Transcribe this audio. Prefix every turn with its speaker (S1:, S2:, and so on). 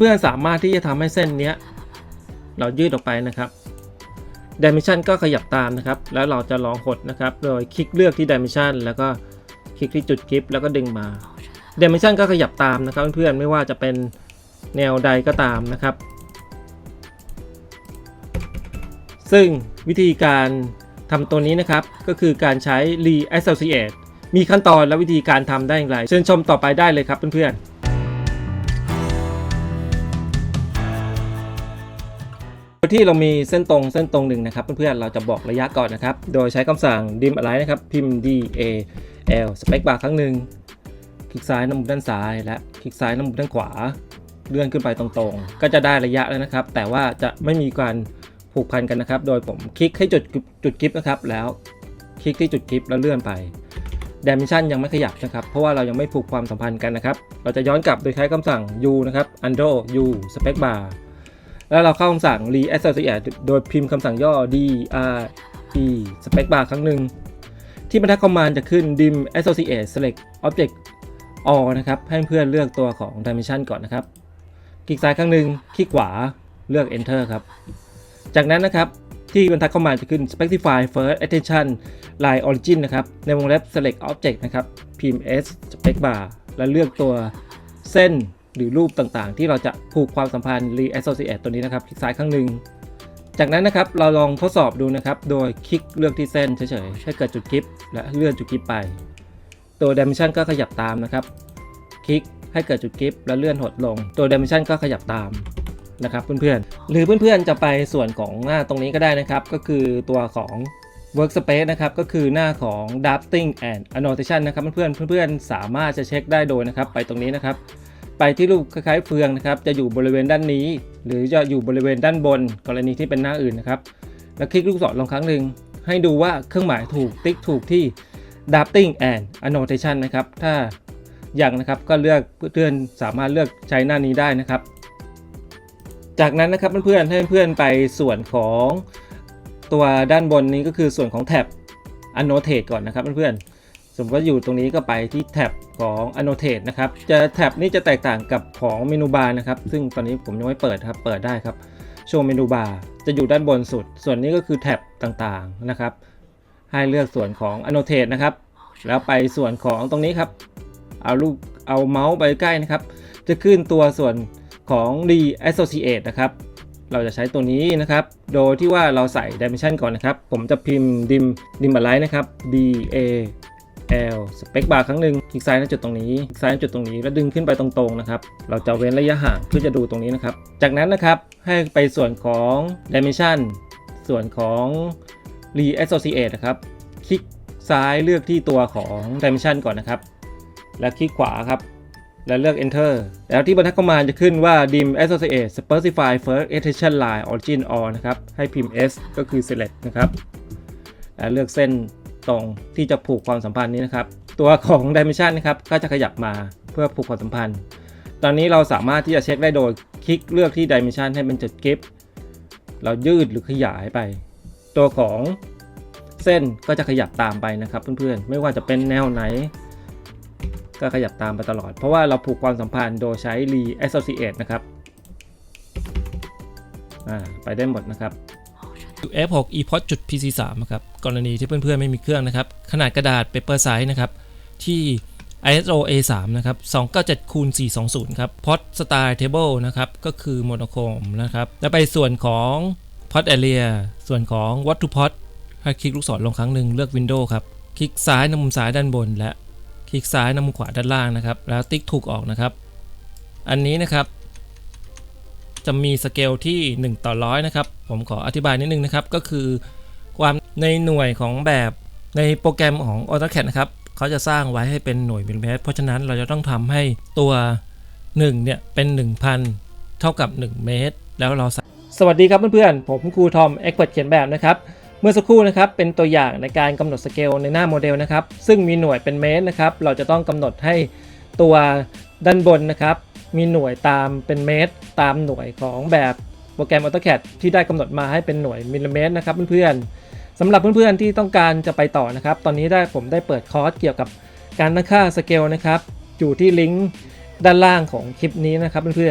S1: เพื่อนๆสามารถที่จะทำให้เส้นนี้เรายืดออกไปนะครับ Dimension ก็ขยับตามนะครับ แล้วเราจะลองหดนะครับ โดยคลิกเลือกที่ Dimension แล้วก็คลิกที่จุดกริป แล้วก็ดึงมา Dimension ก็ขยับตามนะครับเพื่อนๆไม่ว่าจะเป็นแนวใดก็ตามนะครับ ซึ่งวิธีการทำตัวนี้นะครับ ก็คือการใช้ Re-Associate มีขั้นตอนและวิธีการทำได้อย่างไร เชิญชมต่อไปได้เลยครับเพื่อนๆ โดยที่เรามีเส้นตรงเส้นตรงหนึ่งนะครับ เพื่อนๆ เราจะบอกระยะก่อนนะครับ โดยใช้คำสั่ง dim align นะครับ พิมพ์ d a l space bar ครั้งหนึ่งคลิกซ้ายน้ำมุมด้านซ้าย และคลิกซ้ายน้ำมุมด้านขวา เลื่อนขึ้นไปตรงๆ ก็จะได้ระยะแล้วนะครับ แต่ว่าจะไม่มีการผูกพันกันนะครับ โดยผมคลิกให้จุดจุดกิฟนะครับ แล้วคลิกที่จุดกิฟแล้วเลื่อนไป Dimension ยังไม่ขยับนะครับ เพราะว่าเรายังไม่ผูกความสัมพันธ์กันนะครับ เราจะย้อนกลับโดยใช้คำสั่ง u นะครับ undo u space bar แล้วเราเข้าคำสั่ง re-associate โดยพิมพ์คำสั่งย่อ d r e space bar ครั้งหนึ่ง ที่บรรทัดคอมมานด์จะขึ้น dim associate select object all นะครับ ให้เพื่อนเลือกตัวของ dimension ก่อนนะครับ คลิกซ้ายครั้งหนึ่ง คลิกขวาเลือก enter ครับ จากนั้นนะครับที่บรรทัดคอมมานด์จะขึ้น specify first attention line origin นะครับ ในวงเล็บ select object นะครับ พิมพ์ s space bar และเลือกตัวเส้น หรือรูปต่างๆ ที่เราจะผูกความสัมพันธ์ re-associate ตัวนี้นะครับ คลิกซ้ายครั้งหนึ่ง จากนั้นนะครับเราลองทดสอบดูนะครับ โดยคลิกเลือกที่เส้นเฉยๆให้เกิดจุดกิฟและเลื่อนจุดกิฟไป ตัว dimension ก็ขยับตามนะครับ คลิกให้เกิดจุดกิฟแล้วเลื่อนหดลง ตัว dimension ก็ขยับตามนะครับเพื่อนๆ หรือเพื่อนๆจะไปส่วนของหน้าตรงนี้ก็ได้นะครับ ก็คือตัวของ workspace นะครับ ก็คือหน้าของ drafting and annotation นะครับเพื่อนๆเพื่อนๆสามารถจะเช็คได้โดยนะครับ ไปตรงนี้นะครับ ไปที่รูปคล้ายๆเฟืองนะครับ จะอยู่บริเวณด้านนี้ หรือจะอยู่บริเวณด้านบน กรณีที่เป็นหน้าอื่นนะครับ แล้วคลิกลูกศรลงครั้งหนึ่งให้ดูว่าเครื่องหมายถูกติ๊กถูกที่ drafting and annotation นะครับ ถ้าอย่างนะครับก็เลือกเพื่อนสามารถเลือกใช้หน้านี้ได้นะครับ จากนั้นนะครับเพื่อนๆให้เพื่อนไปส่วนของตัวด้านบนนี้ก็คือส่วนของแท็บ annotate ก่อนนะครับเพื่อนๆ สมมติว่าอยู่ตรงนี้ก็ไปที่แท็บของ annotate นะครับ จะแท็บนี้จะแตกต่างกับของเมนูบาร์นะครับ ซึ่งตอนนี้ผมยังไม่เปิดครับ เปิดได้ครับ โชว์เมนูบาร์จะอยู่ด้านบนสุด ส่วนนี้ก็คือแท็บต่างๆนะครับ ให้เลือกส่วนของ annotate นะครับ แล้วไปส่วนของตรงนี้ครับ เอาลูกเอาเมาส์ไปใกล้นะครับ จะขึ้นตัวส่วนของ re-associate นะครับ เราจะใช้ตัวนี้นะครับ โดยที่ว่าเราใส่ dimension ก่อนนะครับ ผมจะพิมพ์ dim dim align นะครับ d a l space bar ครั้งหนึ่งคลิกซ้ายณจุดตรงนี้คลิกซ้ายณจุดตรงนี้แล้วดึงขึ้นไปตรงๆนะครับ เราจะเว้นระยะห่างเพื่อจะดูตรงนี้นะครับ จากนั้นนะครับให้ไปส่วนของ dimension ส่วนของ re-associate นะครับ คลิกซ้ายเลือกที่ตัวของ dimension ก่อนนะครับ แล้วคลิกขวาครับ แล้วเลือก enter แล้วที่บรรทัดคอมมานด์จะขึ้นว่า dim associate specify first attention line origin all นะครับ ให้พิมพ์ s ก็คือ select นะครับ แล้วเลือกเส้น ตรงที่จะผูกความสัมพันธ์นี้นะครับ ตัวของ dimension นะครับก็จะขยับมาเพื่อผูกความสัมพันธ์ ตอนนี้เราสามารถที่จะเช็คได้โดยคลิกเลือกที่ dimension ให้เป็นจุดกิฟเรายืดหรือขยายไป ตัวของเส้นก็จะขยับตามไปนะครับเพื่อนๆ ไม่ว่าจะเป็นแนวไหน ก็ขยับตามไปตลอด เพราะว่าเราผูกความสัมพันธ์โดยใช้ re associate นะครับอ่าไปได้หมดนะครับ F6 ePod จุด PC 3 ครับกรณีที่เพื่อนๆไม่มีเครื่องนะครับ ขนาดกระดาษ paper size นะครับ ที่ ISO A3 นะครับ297คูณ420 ครับ Pod Style Table นะครับ ก็คือ monochrome นะครับ แล้วไปส่วนของ Pod Area ส่วนของ What to Pod ให้คลิกลูกศรลงครั้งหนึ่งเลือก Window ครับ คลิกซ้ายน้ำมุมซ้ายด้านบนและคลิกซ้ายน้ำมุมขวาด้านล่างนะครับ แล้วติ๊กถูกออกนะครับ อันนี้นะครับ จะมีสเกลที่ 1 ต่อร้อยนะครับ ผมขออธิบายนิดนึงนะครับ ก็คือความในหน่วยของแบบในโปรแกรมของ AutoCAD นะครับเขาจะสร้างไว้ให้เป็นหน่วยมิลลิเมตร เพราะฉะนั้นเราจะต้องทำให้ตัว 1 เนี่ย เป็น 1,000 เท่ากับ 1 เมตร แล้วเราสสวัสดีครับเพื่อนๆ ผมครูทอมเอ็กเเขียนแบบนะครับ เมื่อสักครู่นะครับ เป็นตัวอย่างในการกำหนดสเกลในหน้าโมเดลนะครับ ซึ่งมีหน่วยเป็นเมตรนะครับ เราจะต้องกำหนดให้ตัวด้านบนนะครับ มีหน่วยตามเป็นเมตร ตามหน่วยของแบบโปรแกรม AutoCAD ที่ได้กำหนดมาให้เป็นหน่วยมิลลิเมตรนะครับเพื่อนๆสำหรับเพื่อนๆที่ต้องการจะไปต่อนะครับ ตอนนี้ได้ผมได้เปิดคอร์สเกี่ยวกับการตั้งค่าสเกลนะครับ อยู่ที่ลิงก์ด้านล่างของคลิปนี้นะครับเพื่อนๆ